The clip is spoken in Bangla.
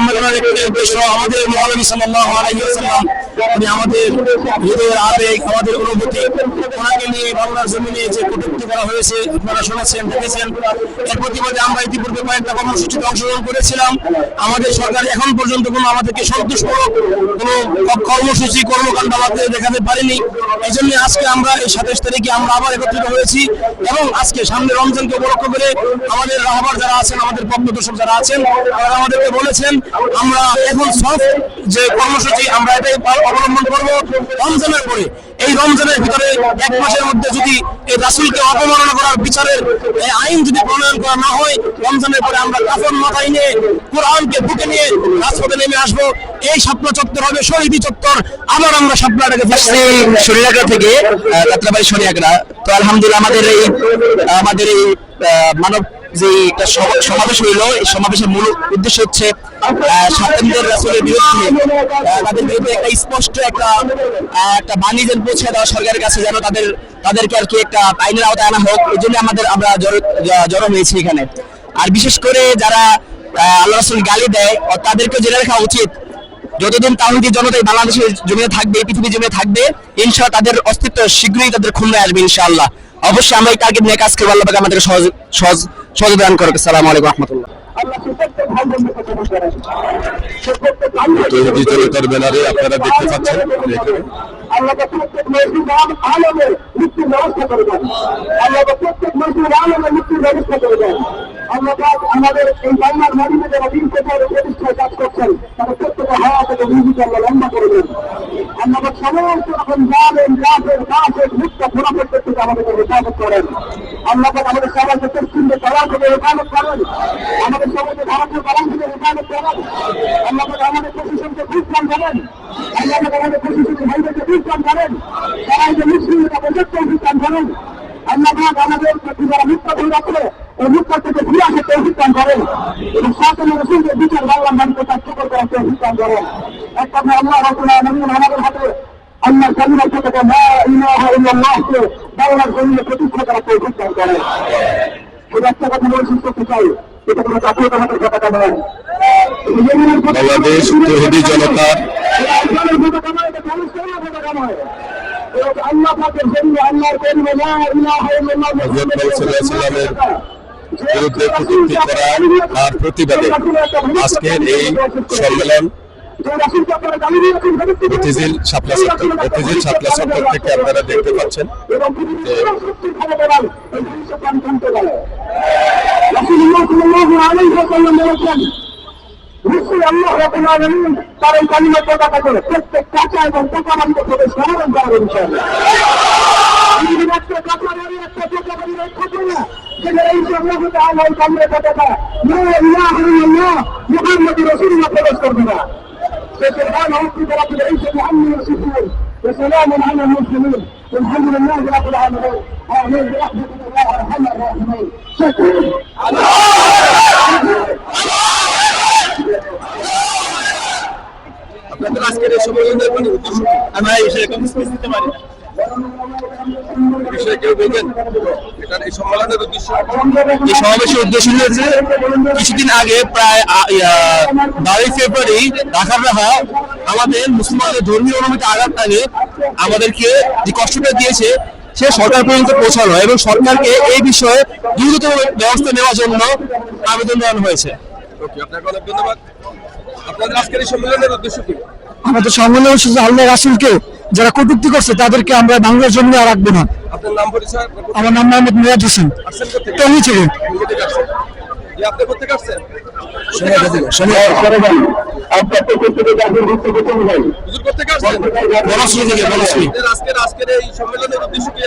আমাদের আমাদের আবেগ, আমাদের ওনাকে নিয়ে যে করা হয়েছে আমরা অংশগ্রহণ করেছিলাম। আমাদের সরকার এখন পর্যন্ত কোনো আমাদেরকে সন্তোষমূলক কোনো কর্মসূচি, কর্মকাণ্ড আমাদের দেখাতে পারেনি। এই জন্য আজকে আমরা, এই সাতাশ তারিখে আমরা আবার একত্রিত হয়েছি এবং আজকে সামনে রমজানকে উপলক্ষ করে আমাদের রাহবার যারা আছেন, আমাদের পক্ষদর্শক যারা আছেন আমাদেরকে বলেছেন আমরা এখন সব যে কর্মসূচি আমরা এটাই অবলম্বন করব রমজানের পরে। এই রমজানের ভিতরে এক মাসের মধ্যে যদি এই রাসুলকে অপমাননা করার বিচারের আইন যদি প্রণয়ন করা না হয়, রমজানের পরে আমরা কাফন মাথায় নিয়ে কোরআনকে বুকে নিয়ে রাজপথে নেমে আসব। এই স্বপ্ন চত্বর হবে শহীদি চত্বর। আবার আমরা স্বপ্নটাকে আসছি শরীরাগ্রা থেকে যাত্রাবাড়ি শরীরাগ্রা তো আলহামদুলিল্লাহ, আমাদের এই আমাদের এই মানব যে একটা সমাবেশ হইল। এই সমাবেশের মূল উদ্দেশ্য হচ্ছে রাসূলের বিরুদ্ধে তাদের বিরুদ্ধে একটা স্পষ্ট একটা একটা বাণী যেন পৌঁছে দেওয়া সরকারের কাছে যেন তাদের, তাদেরকে আর কি একটা আইনের আওতায় আনা হোক। এই জন্য আমাদের আমরা জড়ো- হয়েছি এখানে। আর বিশেষ করে যারা আল্লাহ রাসূল গালি দেয় তাদেরকে জেনে রাখা উচিত। যতদিন তাহিদি জনতা বাংলাদেশের জমিনে থাকবে, এই পৃথিবীর জমিনে থাকবে, ইনশাআল্লাহ তাদের অস্তিত্ব শীঘ্রই তাদের খুলনায় আসবে, ইনশাআল্লাহ। অবশ্যই আমরা এই টার্গেট নিয়ে কাজ করব, আল্লাহ পাক আমাদেরকে সহজ সহজ সহযোগিতা দান করবে সালাম আলাইকুম রহমতুল্লাহ। তৈরি ব্যানারে আপনারা দেখতে পাচ্ছেন? এখানে প্রত্যেক মসজিদ আলমে মৃত্যুর ব্যবস্থা করে দেন। আল্লাহ প্রত্যেক মসজিদ আলমে মৃত্যুর ব্যবস্থা করে দেন। আল্লাহ পাক আমাদের এই বাংলার মাটিতে যারা দিন প্রচার প্রতিষ্ঠায় কাজ করছেন তারা প্রত্যেকের হাওয়া থেকে নিয়োজিত আল্লাহ লম্বা করে দেন। আল্লাহ সমস্ত রকম জালেন জাফের কাফের মুক্ত ফোরাফের থেকে আমাদেরকে হেফাজত করেন। আল্লাহ পাক আমাদের পশ্চিমে তারা থেকে হেফাজত করেন আমাদের সবাইকে ভারতীয় কালাম থেকে হেফাজত করেন পাক আমাদের প্রশাসনকে বুঝলাম করেন। পাক আমাদের প্রশাসনের ভাইদেরকে বুঝলাম করেন। তারা এই যে মুসলিমরা প্রজেক্ট বুঝলাম করেন। আল্লাহ পাক আমাদের যারা মুক্ত হয়ে রাখলে এই মুক্ত থেকে ফিরে আসে তৌফিকান করেন এবং শাসনের রসুলকে বিচার বাংলা করেন। রসুল আমাদের হাতে কালিমার থেকে লা ইলাহা ইল্লাল্লাহকে বাংলার জমিনে প্রতিষ্ঠা করার একটা কথা বলে শেষ করতে চাই বাংলাদেশ তৌহিদি জনতা আল্লাহ বিরুদ্ধে প্রতিবাদে আজকের এই সম্মেলন মতিঝিল শাপলা সেক্টর। মতিঝিল শাপলা সেক্টর থেকে আপনারা দেখতে পাচ্ছেন তার এই কালিমা পতাকা করে প্রত্যেক কাঁচা এবং পোকা বাড়িতে থেকে সমাধান করার ইনশাআল্লাহ প্রবেশ করবে না। سبحان ربك رب العزة عما يصفون وسلام على المرسلين والحمد لله رب العالمين آمين برحمتك الله أرحم الراحمين شكرا আপনাদের আজকের এই সম্মেলনের মানে উদ্দেশ্য কি? আমরা এই বিষয়ে কোনো স্পেস দিতে পারি না বিষয়ে কেউ বলবেন? এখানে এই সম্মেলনের উদ্দেশ্য এই সমাবেশের উদ্দেশ্য হয়েছে কিছুদিন আগে প্রায় বারোই ফেব্রুয়ারি ঢাকার রাহা আমাদের মুসলমানদের ধর্মীয় অনুমতি আঘাত আগে আমাদেরকে যে কষ্টটা দিয়েছে সে সরকার পর্যন্ত পৌঁছানো এবং সরকারকে এই বিষয়ে দ্রুত ব্যবস্থা নেওয়ার জন্য আবেদন জানানো হয়েছে। ওকে আপনাকে অনেক ধন্যবাদ। আপনাদের আজকের এই সম্মেলনের উদ্দেশ্য কি? আমাদের আল্লাহ রাসুলকে যারা কটুক্তি করছে তাদেরকে আমরা বাংলার জন্য আর রাখব না। আপনার নাম পরিচয়? আপনার কোথা- আমার নাম মোহাম্মদ মিরাজ হোসেন। টঙ্গি আজকের এই সম্মেলনের উদ্দেশ্য কি